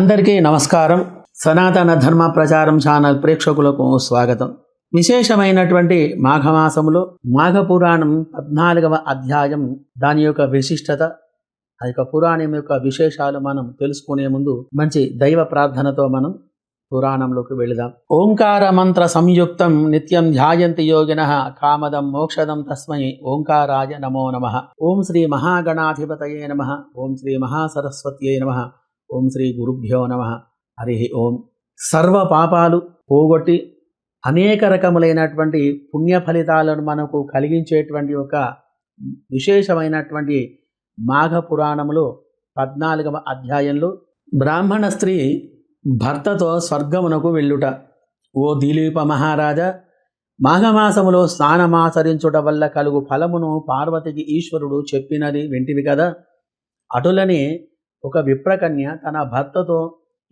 అందరికీ నమస్కారం. సనాతన ధర్మ ప్రచారం ఛానల్ ప్రేక్షకులకు స్వాగతం. విశేషమైనటువంటి మాఘమాసములో మాఘ పురాణం పద్నాలుగవ అధ్యాయం దాని యొక్క విశిష్టత ఆ యొక్క పురాణం యొక్క విశేషాలు మనం తెలుసుకునే ముందు మంచి దైవ ప్రార్థనతో మనం పురాణంలోకి వెళదాం. ఓంకార మంత్ర సంయుక్తం నిత్యం ధ్యాయంతి యోగిన కామదం మోక్షదం తస్మై ఓంకారాయ నమో నమ. ఓం శ్రీ మహాగణాధిపతయే నమ. ఓం శ్రీ మహాసరస్వత్యై నమ. ఓం శ్రీ గురుభ్యో నమ. హరి ఓం. సర్వ పాపాలు పోగొట్టి అనేక రకములైనటువంటి పుణ్య ఫలితాలను మనకు కలిగించేటువంటి ఒక విశేషమైనటువంటి మాఘ పురాణములో పద్నాలుగవ అధ్యాయంలో బ్రాహ్మణ స్త్రీ భర్తతో స్వర్గమునకు వెళ్ళుట. ఓ దిలీప మహారాజా మాఘమాసములో స్నానమాచరించుట వల్ల కలుగు ఫలమును పార్వతికి ఈశ్వరుడు చెప్పినది వింటివి కదా. అటులనే ఒక విప్రకన్య తన భర్తతో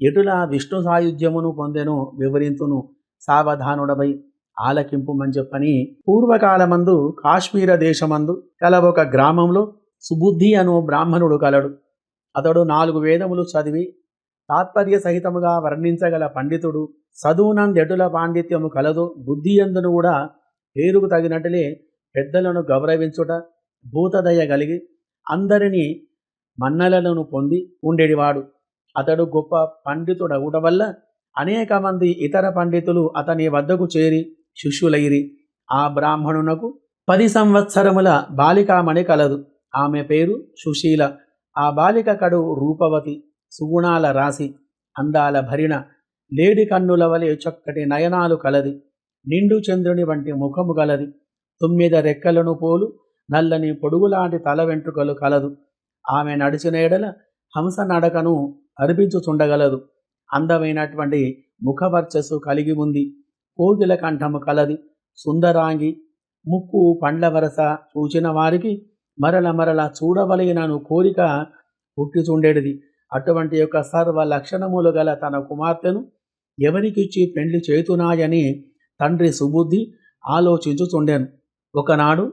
ఎటులా విష్ణు సాయుధ్యమును పొందెను వివరింతును సావధానుడపై ఆలకింపుమని చెప్పని పూర్వకాలమందు కాశ్మీర దేశమందు కల ఒక గ్రామంలో సుబుద్ధి అను బ్రాహ్మణుడు కలడు. అతడు నాలుగు వేదములు చదివి తాత్పర్య సహితముగా వర్ణించగల పండితుడు చదువునందెటుల పాండిత్యము కలదు బుద్ధి అందును కూడా పేరుకు తగినట్లే పెద్దలను గౌరవించుట భూతదయ కలిగి అందరినీ మన్నలను పొంది ఉండేటివాడు అతడు గొప్ప పండితుడవుట వల్ల అనేక మంది ఇతర పండితులు అతని వద్దకు చేరి శిష్యులైరి. ఆ బ్రాహ్మణునకు పది సంవత్సరముల బాలికామణి కలదు. ఆమె పేరు సుశీల. ఆ బాలిక కడు రూపవతి సుగుణాల రాశి అందాల భరిణ లేడి కన్నుల వలె చక్కటి నయనాలు కలది. నిండు చంద్రుని వంటి ముఖము కలది తొమ్మిద రెక్కలను పోలు నల్లని పొడుగులాంటి తల వెంట్రుకలు కలదు. ఆమె నడిచిన ఎడల హంస నడకను అర్పించుచుండగలదు. అందమైనటువంటి ముఖవర్చస్సు కలిగి ఉంది. కోగిల కంఠము కలది. సుందరాంగి ముక్కు పండ్ల వరస చూచిన వారికి మరల మరల చూడవలిగినను కోరిక పుట్టిచుండేటిది అటువంటి యొక్క సర్వ లక్షణములు గల తన కుమార్తెను ఎవరికిచ్చి పెండ్లి చేతునాయని తండ్రి సుబుద్ధి ఆలోచించుచుండెను. ఒకనాడు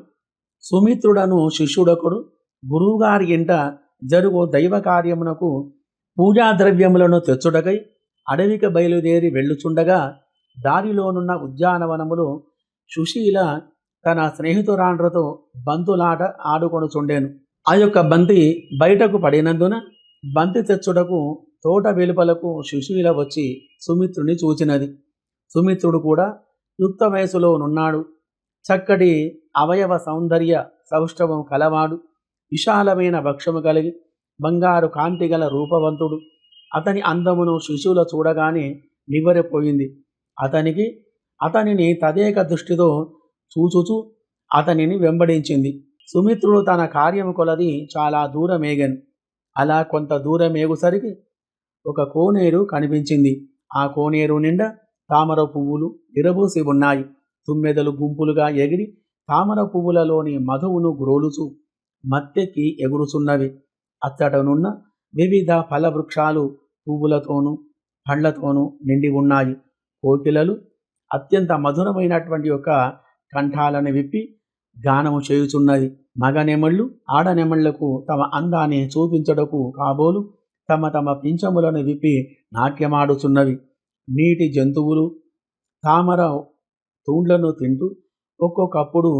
సుమిత్రుడను శిష్యుడొకడు గురువుగారి ఇంట జరుగు దైవ కార్యమునకు పూజా ద్రవ్యములను తెచ్చుటకై అడవికి బయలుదేరి వెళ్ళుచుండగా దారిలోనున్న ఉద్యానవనములో సుశీల తన స్నేహితురాండ్రతో బంతులాట ఆడుకొనుచుండెను. ఆ యొక్క బంతి బయటకు పడినందున బంతి తెచ్చుటకు తోట వెలుపలకు సుశీల వచ్చి సుమిత్రుని చూచినది. సుమిత్రుడు కూడా యుక్త వయసులో నున్నాడు చక్కటి అవయవ సౌందర్య సౌష్ఠవం కలవాడు. విశాలమైన వక్షము కలిగి బంగారు కాంతి గల రూపవంతుడు. అతని అందమును శిశువుల చూడగానే నివ్వరిపోయింది. అతనికి అతనిని తదేక దృష్టితో చూచుచూ అతనిని వెంబడించింది. సుమిత్రుడు తన కార్యము కొలది చాలా దూరమేగను. అలా కొంత దూరమేగుసరికి ఒక కోనేరు కనిపించింది. ఆ కోనేరు నిండా తామర పువ్వులు విరబూసి ఉన్నాయి. తుమ్మెదలు గుంపులుగా ఎగిరి తామర పువ్వులలోని మధువును గ్రోలుచు మత్తెక్కి ఎగురుచున్నవి. అచ్చటనున్న వివిధ ఫలవృక్షాలు పువ్వులతోనూ పండ్లతోనూ నిండి ఉన్నాయి. కోకిలలు అత్యంత మధురమైనటువంటి యొక్క కంఠాలను విప్పి గానము చేయుచున్నది మగనెమళ్ళు ఆడనెమళ్ళకు తమ అందాన్ని చూపించడకు కాబోలు తమ తమ పింఛములను విప్పి నాట్యమాడుచున్నవి. నీటి జంతువులు తామర తూండ్లను తింటూ ఒక్కొక్కప్పుడు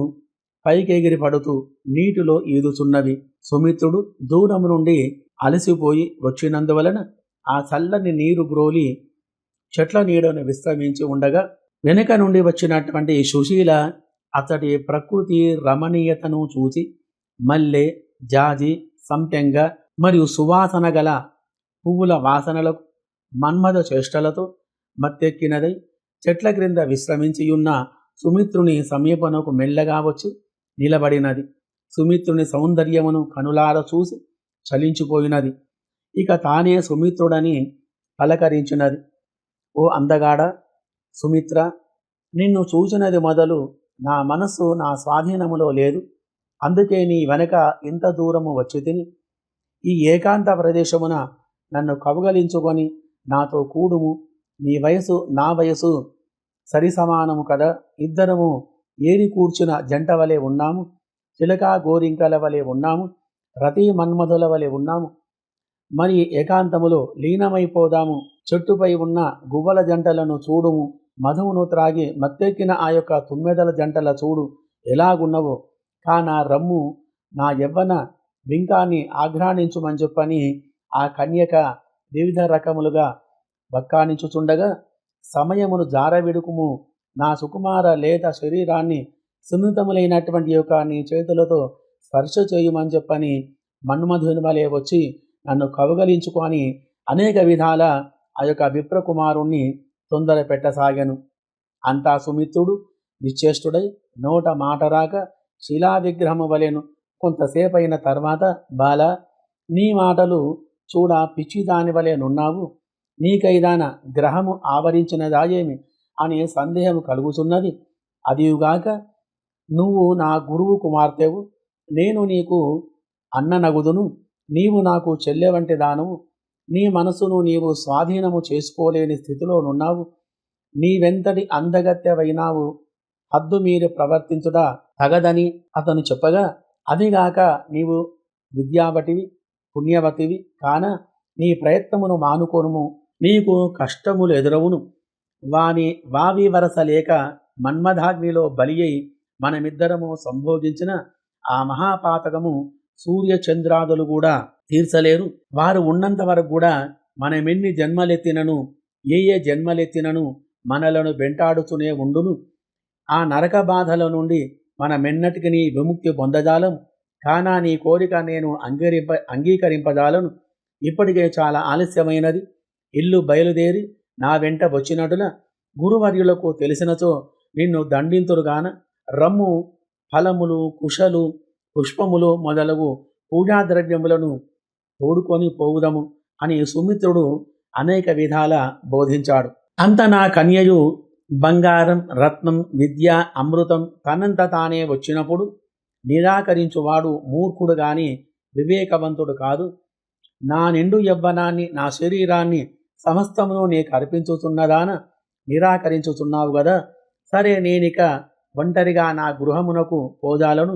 పైకెగిరి పడుతూ నీటిలో ఈదుచున్నవి సుమిత్రుడు దూరం నుండి అలసిపోయి వచ్చినందువలన ఆ చల్లని నీరు గ్రోలి చెట్ల నీడను విశ్రమించి ఉండగా వెనుక నుండి వచ్చినటువంటి సుశీల అతడి ప్రకృతి రమణీయతను చూసి మల్లె జాజి సంపెంగ మరియు సువాసన గల పువ్వుల వాసనలకు మన్మథ చేష్టలతో మత్తెక్కినదై చెట్ల క్రింద విశ్రమించియున్న సుమిత్రుని సమీపనకు మెల్లగా వచ్చి నిలబడినది. సుమిత్రుని సౌందర్యమును కనులార చూసి చలించిపోయినది. ఇక తానే సుమిత్రుడని పలకరించినది. ఓ అందగాడ సుమిత్ర నిన్ను చూచినది మొదలు నా మనస్సు నా స్వాధీనములో లేదు. అందుకే నీ వెనక ఇంత దూరము వచ్చి తిని ఈ ఏకాంత ప్రదేశమున నన్ను కవగలించుకొని నాతో కూడుము. నీ వయసు నా వయసు సరి సమానము కదా. ఇద్దరము ఏరి కూర్చున్న జంట వలె ఉన్నాము చిలక గోరింకల వలె ఉన్నాము రతి మన్మధుల వలె ఉన్నాము. మరి ఏకాంతములో లీనమైపోదాము చెట్టుపై ఉన్న గువ్వల జంటలను చూడుము మధువును త్రాగి మత్తెక్కిన ఆ యొక్క తుమ్మెదల జంటల చూడు ఎలాగున్నవో. కానా రమ్ము నా యవ్వన బింకాన్ని ఆఘ్రాణించుమని చెప్పని ఆ కన్యక వివిధ రకములుగా బక్కానించుచుండగా సమయమును జారవిడుకుము నా సుకుమార లేత శరీరాన్ని సున్నితములైనటువంటి యొక్క నీ చేతులతో స్పర్శ చేయమని చెప్పని మన్మధుని వలె వచ్చి నన్ను కవగలించుకొని అనేక విధాల ఆ యొక్క విప్రకుమారుణ్ణి తొందర పెట్టసాగాను. అంతా సుమిత్రుడు నిశ్చేష్టుడై నోట మాట రాక శిలా విగ్రహము వలెను కొంతసేపైన తర్వాత బాల నీ మాటలు చూడ పిచ్చిదాని వలెనున్నావు? నీకైదాన గ్రహము ఆవరించినదాయేమి అనే సందేహం కలుగుతున్నది. అదియుగాక నువ్వు నా గురువు కుమార్తెవు నేను నీకు అన్ననగుదును. నీవు నాకు చెల్లె వంటి దానవు. నీ మనసును నీవు స్వాధీనము చేసుకోలేని స్థితిలో నున్నావు. నీవెంతటి అందగత్యవైనావు హద్దు మీరు ప్రవర్తించుట తగదని అతను చెప్పగా అదిగాక నీవు విద్యావటివి పుణ్యవతివి కాన నీ ప్రయత్నమును మానుకోనుము. నీకు కష్టములు ఎదురవును. వాని వావి వరస లేక మన్మధాగ్నిలో బలి అయి మనమిద్దరము సంభోగించిన ఆ మహాపాతకము సూర్య చంద్రాదులు కూడా తీర్చలేరు. వారు ఉన్నంత వరకు కూడా మనమెన్ని జన్మలెత్తినను ఏ ఏ జన్మలెత్తినను మనలను వెంటాడుతూనే ఉండును. ఆ నరక బాధల నుండి మనమెన్నటికి నీ విముక్తి పొందజాలం. కానా నీ కోరిక నేను అంగీకరింప అంగీకరింపజాలను. ఇప్పటికే చాలా ఆలస్యమైనది. ఇల్లు బయలుదేరి నా వెంట వచ్చినటుల గురువర్యులకు తెలిసినచో నిన్ను దండింతురుగాన రమ్ము ఫలములు కుశలు పుష్పములు మొదలగు పూజా ద్రవ్యములను తోడుకొని పోవుదము అని సుమిత్రుడు అనేక విధాల బోధించాడు. అంత నా కన్యయు బంగారం రత్నం విద్య అమృతం తనంత తానే వచ్చినప్పుడు నిరాకరించువాడు మూర్ఖుడు గాని వివేకవంతుడు కాదు. నా నిండు యవ్వనాన్ని నా శరీరాన్ని సమస్తమును నీకు అర్పించుతున్నదాన నిరాకరించుతున్నావు కదా సరే నేనిక ఒంటరిగా నా గృహమునకు పోదాలను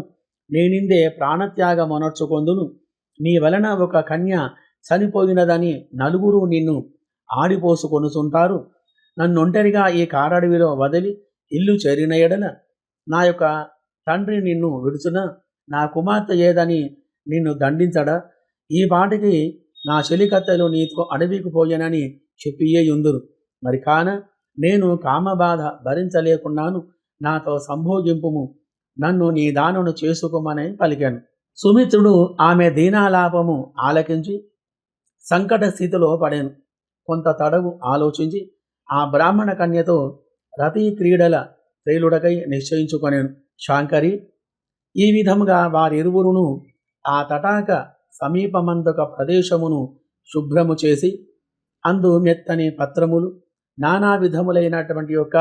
నేనిందే ప్రాణత్యాగమొనర్చుకొందును. నీ వలన ఒక కన్య చనిపోయినదని నలుగురు నిన్ను ఆడిపోసుకొనుచుంటారు. నన్నొంటరిగా ఈ కారడవిలో వదిలి ఇల్లు చేరిన ఎడల నా యొక్క తండ్రి నిన్ను విడుచున? నా కుమార్తె ఏదని నిన్ను దండించడా? ఈ పాటికి నా చెలికత్తెలు నీతో అడవికి పోయానని చెప్పియే యుందురు. మరి కాన నేను కామబాధ భరించలేకున్నాను. నాతో సంభోగింపుము. నన్ను నీ దానును చేసుకోమని పలికాను. సుమిత్రుడు ఆమె దీనాలాపము ఆలకించి సంకట స్థితిలో పడాను. కొంత తడవు ఆలోచించి ఆ బ్రాహ్మణ కన్యతో రతి క్రీడల త్రైలుడకై నిశ్చయించుకొనేను. శాంకరి ఈ విధముగా వారిరువురును ఆ తటాక సమీపమందొక ప్రదేశమును శుభ్రము చేసి అందు మెత్తని పత్రములు నానా విధములైనటువంటి యొక్క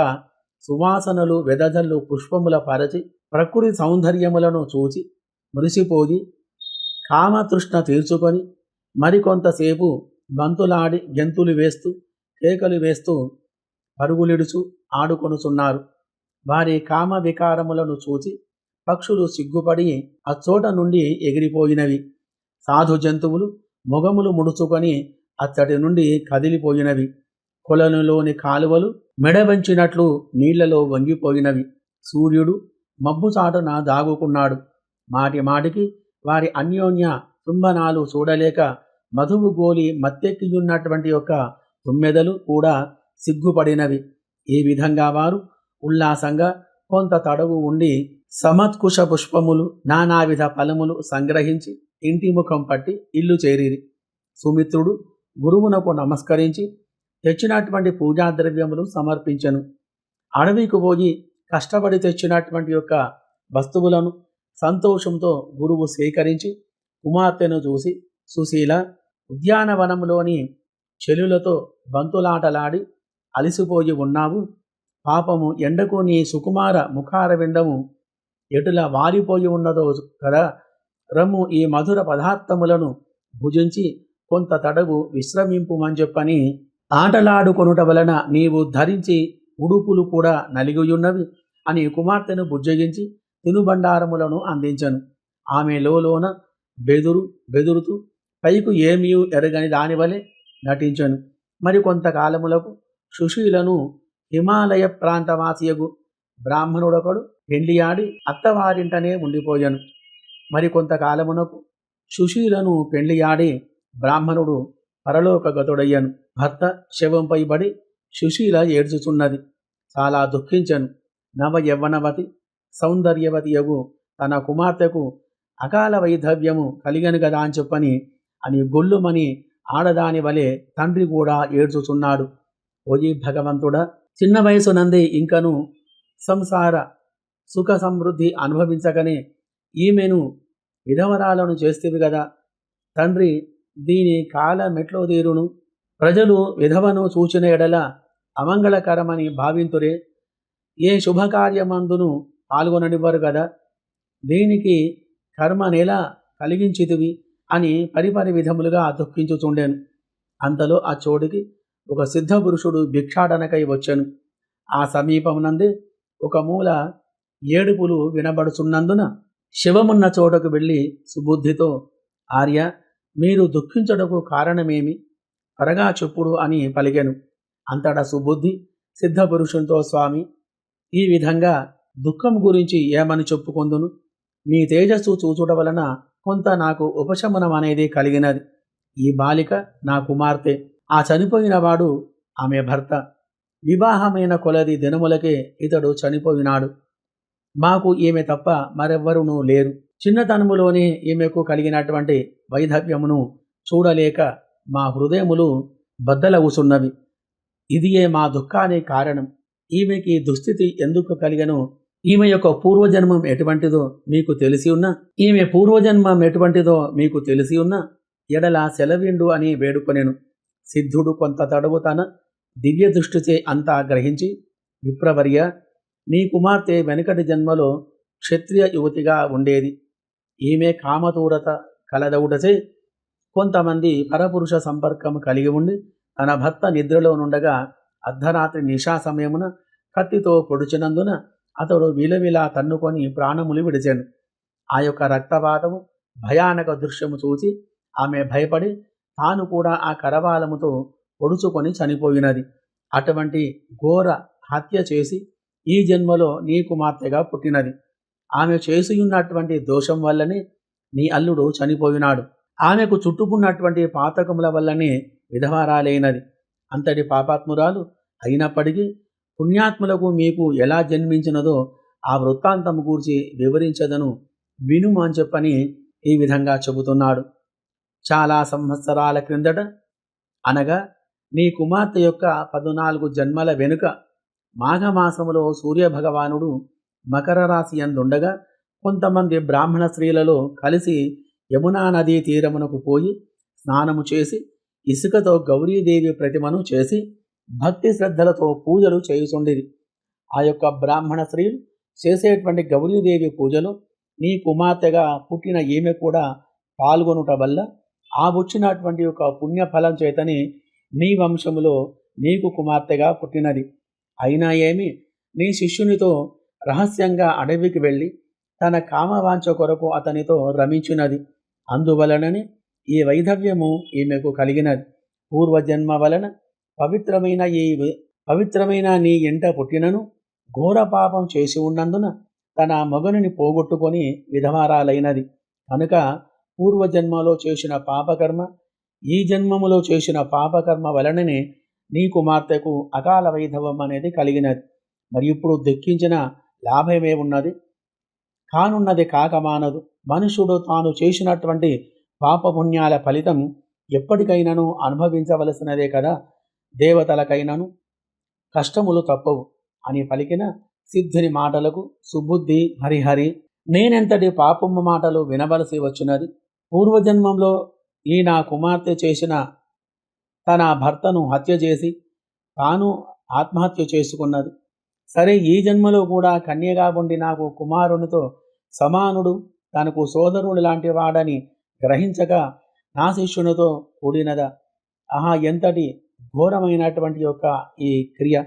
సువాసనలు వెదజల్లు పుష్పముల పరచి ప్రకృతి సౌందర్యములను చూచి మురిసిపోయి కామతృష్ణ తీర్చుకొని మరికొంతసేపు బంతులాడి గెంతులు వేస్తూ కేకలు వేస్తూ పరుగులిడుచు ఆడుకొనుచున్నారు. వారి కామ వికారములను చూచి పక్షులు సిగ్గుపడి అచ్చోట నుండి ఎగిరిపోయినవి. సాధు జంతువులు మొగములు ముడుచుకొని అత్తటి నుండి కదిలిపోయినవి. కొలనులోని కాలువలు మెడవంచినట్లు నీళ్ళలో వంగిపోయినవి. సూర్యుడు మబ్బుచాటున దాగుకున్నాడు. మాటి మాటికి వారి అన్యోన్య తుంబనాలు చూడలేక మధువు గోలి మత్తెక్కియున్నటువంటి యొక్క తుమ్మెదలు కూడా సిగ్గుపడినవి. ఈ విధంగా వారు ఉల్లాసంగా కొంత తడవు ఉండి సమత్కుశ పుష్పములు నానావిధ ఫలములు సంగ్రహించి ఇంటి ముఖం పట్టి ఇల్లు చేరిరి. సుమిత్రుడు గురువునకు నమస్కరించి తెచ్చినటువంటి పూజా ద్రవ్యములు సమర్పించను. అడవికి పోయి కష్టపడి తెచ్చినటువంటి యొక్క వస్తువులను సంతోషంతో గురువు స్వీకరించి కుమార్తెను చూసి సుశీల ఉద్యానవనంలోని చెలులతో బంతులాటలాడి అలసిపోయి ఉన్నావు. పాపము ఎండకు నీ సుకుమార ముఖార విండము ఎటుల వారిపోయి ఉన్నదో కదా రమ్ము ఈ మధుర పదార్థములను భుజించి కొంత తడవు విశ్రమింపుమని చెప్పని ఆటలాడుకొనుట వలన నీవు ధరించి ఉడుపులు కూడా నలిగియున్నవి అని కుమార్తెను బుజ్జగించి తినుబండారములను అందించను. ఆమె లోన బెదురు బెదురుతూ పైకు ఏమీ ఎరగని దానివలే నటించను. మరికొంతకాలములకు సుశీలను హిమాలయ ప్రాంతవాసియగు బ్రాహ్మణుడొకడు పెండియాడి అత్తవారింటనే ఉండిపోయాను. మరి కొంతకాలమునకు సుశీలను పెండ్లియాడి బ్రాహ్మణుడు పరలోకగతుడయ్యను. భర్త శవంపై పడి సుశీల ఏడ్చుచున్నది. చాలా దుఃఖించను. నవ యవ్వనవతి సౌందర్యవతి యగు తన కుమార్తెకు అకాల వైధవ్యము కలిగను కదా అని చెప్పని అని గొల్లుమని ఆడదాని వలె తండ్రి కూడా ఏడ్చుచున్నాడు. ఓయి భగవంతుడా చిన్న వయసు నందే ఇంకను సంసార సుఖ సమృద్ధి అనుభవించగనే ఈమెను విధవరాలను చేస్తేవి కదా తండ్రి దీని కాల మెట్లో తీరును. ప్రజలు విధవను చూచిన ఎడల అమంగళకరమని భావింతురే. ఏ శుభకార్యమందును పాల్గొననివ్వరు కదా దీనికి కర్మ నెల కలిగించితివి అని పరిపరి విధములుగా దుఃఖించుచుండెను. అంతలో ఆ చోటికి ఒక సిద్ధ పురుషుడు భిక్షాటనకై వచ్చెను. ఆ సమీపమునందే ఒక మూల ఏడుపులు వినబడుచున్నందున శివమున్న చోటకు వెళ్ళి సుబుద్ధితో ఆర్య మీరు దుఃఖించడకు కారణమేమి? త్వరగా చెప్పుడు అని పలికెను. అంతటా సుబుద్ధి సిద్ధ పురుషునితో స్వామి ఈ విధంగా దుఃఖం గురించి ఏమని చెప్పుకొందును? మీ తేజస్సు చూచుట వలన కొంత నాకు ఉపశమనం అనేది కలిగినది. ఈ బాలిక నా కుమార్తె. ఆ చనిపోయిన వాడు ఆమె భర్త. వివాహమైన కొలది దినములకే ఇతడు చనిపోయినాడు. మాకు ఈమె తప్ప మరెవ్వరునూ లేరు. చిన్నతనములోనే ఈమెకు కలిగినటువంటి వైధవ్యమును చూడలేక మా హృదయములు బద్దలవుచున్నవి. ఇదియే మా దుఃఖానికి కారణం. ఈమెకి దుస్థితి ఎందుకు కలిగను? ఈమె యొక్క పూర్వజన్మం ఎటువంటిదో మీకు తెలిసి ఉన్నా? ఈమె పూర్వజన్మం ఎటువంటిదో మీకు తెలిసి ఉన్నా? ఎడల సెలవిండు అని వేడుకొనెను. సిద్ధుడు కొంత తడవు తన దివ్య దృష్టిచే అంతా గ్రహించి విప్రవర్య నీ కుమార్తె వెనకటి జన్మలో క్షత్రియ యువతిగా ఉండేది. ఈమె కామతూరత కలదవుటచే కొంతమంది పరపురుష సంపర్కం కలిగి ఉండి తన భర్త నిద్రలో నుండగా అర్ధరాత్రి నిషా సమయమున కత్తితో పొడిచినందున అతడు విలవిలా తన్నుకొని ప్రాణములు విడిచాను. ఆ యొక్క రక్తపాతము భయానక దృశ్యము చూసి ఆమె భయపడి తాను కూడా ఆ కరవాలముతో పొడుచుకొని చనిపోయినది. అటువంటి ఘోర హత్య చేసి ఈ జన్మలో నీ కుమార్తెగా పుట్టినది. ఆమె చేసియున్నటువంటి దోషం వల్లనే నీ అల్లుడు చనిపోయినాడు. ఆమెకు చుట్టుకున్నటువంటి పాతకముల వల్లనే విధవారాలైనది. అంతటి పాపాత్మురాలు అయినప్పటికీ పుణ్యాత్ములకు మీకు ఎలా జన్మించినదో ఆ వృత్తాంతం గూర్చి వివరించదను. వినుము అని చెప్పని ఈ విధంగా చెబుతున్నాడు. చాలా సంవత్సరాల క్రిందట అనగా నీ కుమార్తె యొక్క పద్నాలుగు జన్మల వెనుక మాఘమాసములో సూర్యభగవానుడు మకర రాశి అందుండగా కొంతమంది బ్రాహ్మణ స్త్రీలలో కలిసి యమునా నదీ తీరమునకు పోయి స్నానము చేసి ఇసుకతో గౌరీదేవి ప్రతిమను చేసి భక్తి శ్రద్ధలతో పూజలు చేయుచుండేది ఆ యొక్క బ్రాహ్మణ స్త్రీలు చేసేటువంటి గౌరీదేవి పూజలో నీ కుమార్తెగా పుట్టిన ఈమె కూడా పాల్గొనుట వల్ల ఆ వచ్చినటువంటి యొక్క పుణ్యఫలం చేతని నీ వంశములో నీకు కుమార్తెగా పుట్టినది. అయినా ఏమి? నీ శిష్యునితో రహస్యంగా అడవికి వెళ్ళి తన కామవాంఛ కొరకు అతనితో రమించినది. అందువలనని ఈ వైధవ్యము ఈమెకు కలిగినది. పూర్వజన్మ వలన పవిత్రమైన ఈ పవిత్రమైన నీ ఎంట పుట్టినను ఘోర పాపం చేసి ఉన్నందున తన మగనుని పోగొట్టుకొని విధవారాలైనది. కనుక పూర్వజన్మలో చేసిన పాపకర్మ ఈ జన్మములో చేసిన పాపకర్మ వలననే నీ కుమార్తెకు అకాల వైధవం అనేది కలిగినది. మరి ఇప్పుడు దక్కించిన లాభమే ఉన్నది. కానున్నది కాకమానదు మనుషుడు తాను చేసినటువంటి పాపపుణ్యాల ఫలితం ఎప్పటికైనాను అనుభవించవలసినదే కదా. దేవతలకైనాను కష్టములు తప్పవు. అని పలికిన సిద్ధుని మాటలకు సుబుద్ధి హరిహరి నేనెంతటి పాపమ్మ మాటలు వినవలసి వచ్చినది? పూర్వజన్మంలో ఈ నా కుమార్తె చేసిన తన భర్తను హత్య చేసి తాను ఆత్మహత్య చేసుకున్నది. సరే ఈ జన్మలో కూడా కన్యగా ఉండి నాకు కుమారునితో సమానుడు తనకు సోదరుడు లాంటి వాడని గ్రహించగా నా శిష్యునితో కూడినదా? ఆహా ఎంతటి ఘోరమైనటువంటి యొక్క ఈ క్రియ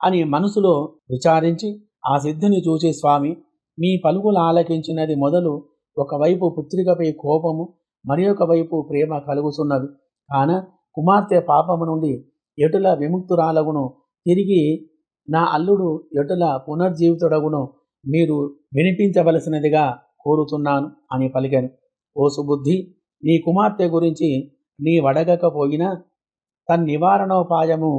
అని మనసులో విచారించి ఆ సిద్ధుని చూసి స్వామి మీ పలుకులు ఆలకించినది మొదలు ఒకవైపు పుత్రికపై కోపము మరి వైపు ప్రేమ కలుగుతున్నది. కాన కుమార్తె పాపము నుండి ఎటుల విముక్తురాలగును? తిరిగి నా అల్లుడు ఎటుల పునర్జీవితుడగును? మీరు వినిపించవలసినదిగా కోరుతున్నాను అని పలికాను. ఓ సుబుద్ధి నీ కుమార్తె గురించి నీ వడగకపోయినా తన్నివారణోపాయము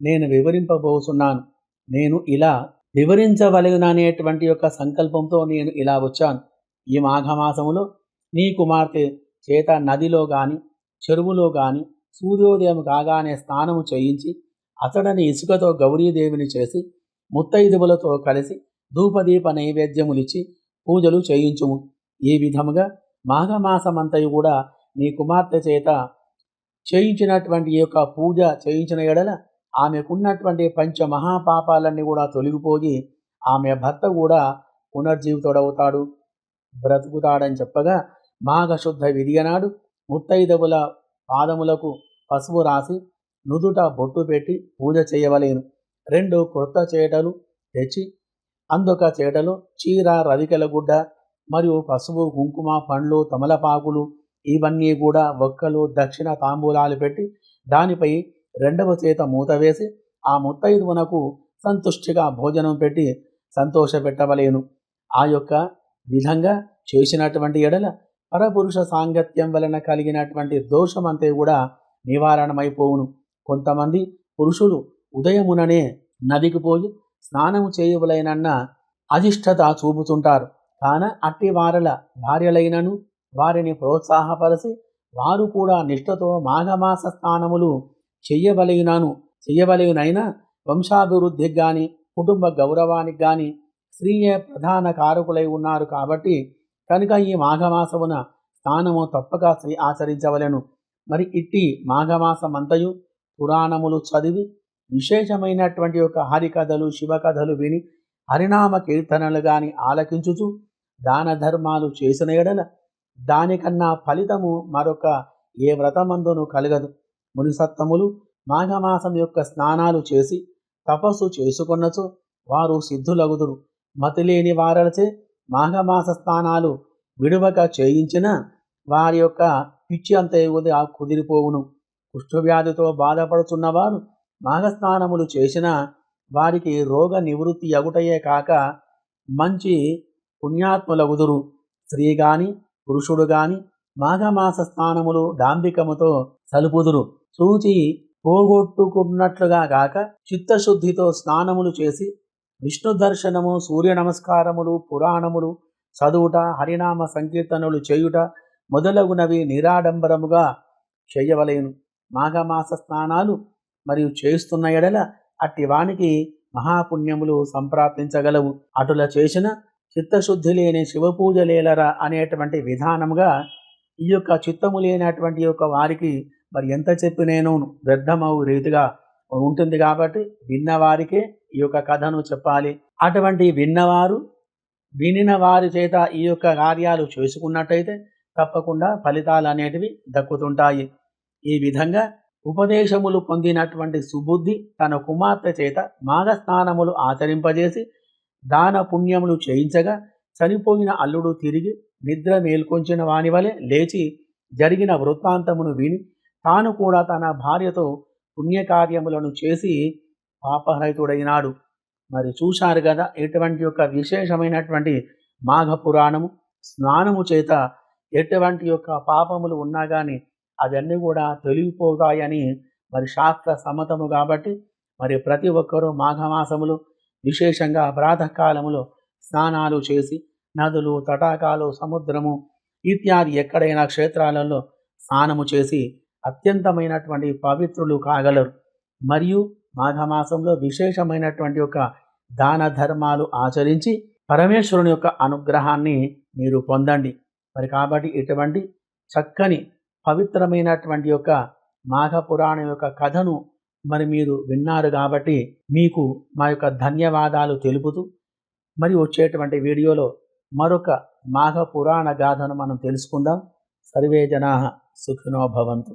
నేను వివరింపబోతున్నాను నేను ఇలా వివరించవలననేటువంటి యొక్క సంకల్పంతో నేను ఇలా వచ్చాను. ఈ మాఘమాసములో నీ కుమార్తె చేత నదిలో కానీ చెరువులో కానీ సూర్యోదయం కాగానే స్నానము చేయించి అతడని ఇసుకతో గౌరీదేవిని చేసి ముత్తైదువులతో కలిసి ధూపదీప నైవేద్యములిచ్చి పూజలు చేయించుము. ఈ విధముగా మాఘమాసమంతయు కూడా నీ కుమార్తె చేత చేయించినటువంటి ఈ యొక్క పూజ చేయించిన ఎడల ఆమెకున్నటువంటి పంచ మహాపాపాలన్నీ కూడా తొలగిపోయి ఆమె భర్త కూడా పునర్జీవితుడవుతాడు బ్రతుకుతాడని చెప్పగా మాఘశుద్ధ విధియనాడు ముత్తైదవుల పాదములకు పసుపు రాసి నుదుట బొట్టు పెట్టి పూజ చేయవలేను. రెండు క్రొత్త చేటలు తెచ్చి అందొక చేటలు చీర రవికెల గుడ్డ మరియు పసుపు కుంకుమ పండ్లు తమలపాకులు ఇవన్నీ కూడా ఒక్కలు దక్షిణ తాంబూలాలు పెట్టి దానిపై రెండవ చేత మూత వేసి ఆ ముత్తైదువునకు సంతుష్టిగా భోజనం పెట్టి సంతోషపెట్టవలేను. ఆ యొక్క విధంగా చేసినటువంటి ఎడల పరపురుష సాంగత్యం వలన కలిగినటువంటి దోషమంతే కూడా నివారణమైపోవును. కొంతమంది పురుషులు ఉదయముననే నదికి పోయి స్నానము చేయవలైనన్న అధిష్టత చూపుతుంటారు. కాన అట్టి వారల భార్యలైనను వారిని ప్రోత్సాహపరిచి వారు కూడా నిష్ఠతో మాఘమాస స్నానములు చెయ్యవలగినాను చెయ్యవలగినైనా వంశాభివృద్ధికి కానీ కుటుంబ గౌరవానికి కానీ స్త్రీయే ప్రధాన కారకులై ఉన్నారు కాబట్టి కనుక ఈ మాఘమాసమున స్నానము తప్పక స్త్రీ ఆచరించవలెను. మరి ఇట్టి మాఘమాసమంతయు పురాణములు చదివి విశేషమైనటువంటి యొక్క హరికథలు శివకథలు విని హరినామ కీర్తనలు గాని ఆలకించుచు దాన ధర్మాలు చేసిన ఎడల దానికన్నా ఫలితము మరొక ఏ వ్రతమందును కలగదు. మునిసత్తములు మాఘమాసం యొక్క స్నానాలు చేసి తపస్సు చేసుకున్నచో వారు సిద్ధులగుదురు. మతిలేని వారలచే మాఘమాస స్నానాలు విడువక చేయించిన వారి యొక్క పిచ్చి అంత కుదిరిపోవును. కుష్ఠవ్యాధితో బాధపడుతున్నవారు మాఘస్నానములు చేసిన వారికి రోగ నివృత్తి అగుటయే కాక మంచి పుణ్యాత్ములగుదురు. స్త్రీ గాని పురుషుడు గాని మాఘమాస స్నానములు డాంబికముతో సలుపుదురు. సూచి పోగొట్టుకున్నట్లుగా కాక చిత్తశుద్ధితో స్నానములు చేసి విష్ణు దర్శనము సూర్య నమస్కారములు పురాణములు చదువుట హరినామ సంకీర్తనలు చేయుట మొదలగునవి నిరాడంబరముగా చేయవలేను. మాఘమాస స్నానాలు మరియు చేస్తున్న ఎడల అట్టి వానికి మహాపుణ్యములు సంప్రాప్తించగలవు. అటుల చేసిన చిత్తశుద్ధి లేని శివపూజ లేలరా అనేటువంటి విధానముగా ఈ యొక్క చిత్తము లేనటువంటి యొక్క వారికి మరి ఎంత చెప్పినేనోను వ్యర్థమవు రీతిగా ఉంటుంది కాబట్టి విన్నవారికే ఈ యొక్క కథను చెప్పాలి. అటువంటి విన్నవారు వినిన వారి చేత ఈ యొక్క కార్యాలు చేసుకున్నట్టయితే తప్పకుండా ఫలితాలు అనేటివి దక్కుతుంటాయి. ఈ విధంగా ఉపదేశములు పొందినటువంటి సుబుద్ధి తన కుమార్తె చేత మాఘస్నానములు ఆచరింపజేసి దాన పుణ్యములు చేయించగా చనిపోయిన అల్లుడు తిరిగి నిద్ర మేల్కొంచిన వాని వలె లేచి జరిగిన వృత్తాంతమును విని తాను కూడా తన భార్యతో పుణ్యకార్యములను చేసి పాపరహితుడైనాడు. మరి చూశారు కదా ఎటువంటి యొక్క విశేషమైనటువంటి మాఘ పురాణము స్నానము చేత ఎటువంటి యొక్క పాపములు ఉన్నా కానీ అవన్నీ కూడా తెలిగిపోతాయని మరి శాస్త్ర సమ్మతము కాబట్టి మరి ప్రతి ఒక్కరూ మాఘమాసములు విశేషంగా ప్రాతకాలములో స్నానాలు చేసి నదులు తటాకాలు సముద్రము ఇత్యాది ఎక్కడైనా క్షేత్రాలలో స్నానము చేసి అత్యంతమైనటువంటి పవిత్రులు కాగలరు. మరియు మాఘమాసంలో విశేషమైనటువంటి యొక్క దాన ధర్మాలు ఆచరించి పరమేశ్వరుని యొక్క అనుగ్రహాన్ని మీరు పొందండి. మరి కాబట్టి ఇటువంటి చక్కని పవిత్రమైనటువంటి యొక్క మాఘ పురాణం యొక్క కథను మరి మీరు విన్నారు కాబట్టి మీకు మా యొక్క ధన్యవాదాలు తెలుపుతూ మరి వచ్చేటువంటి వీడియోలో మరొక మాఘ పురాణ గాథను మనం తెలుసుకుందాం. సర్వే జనా సుఖినో భవంతు.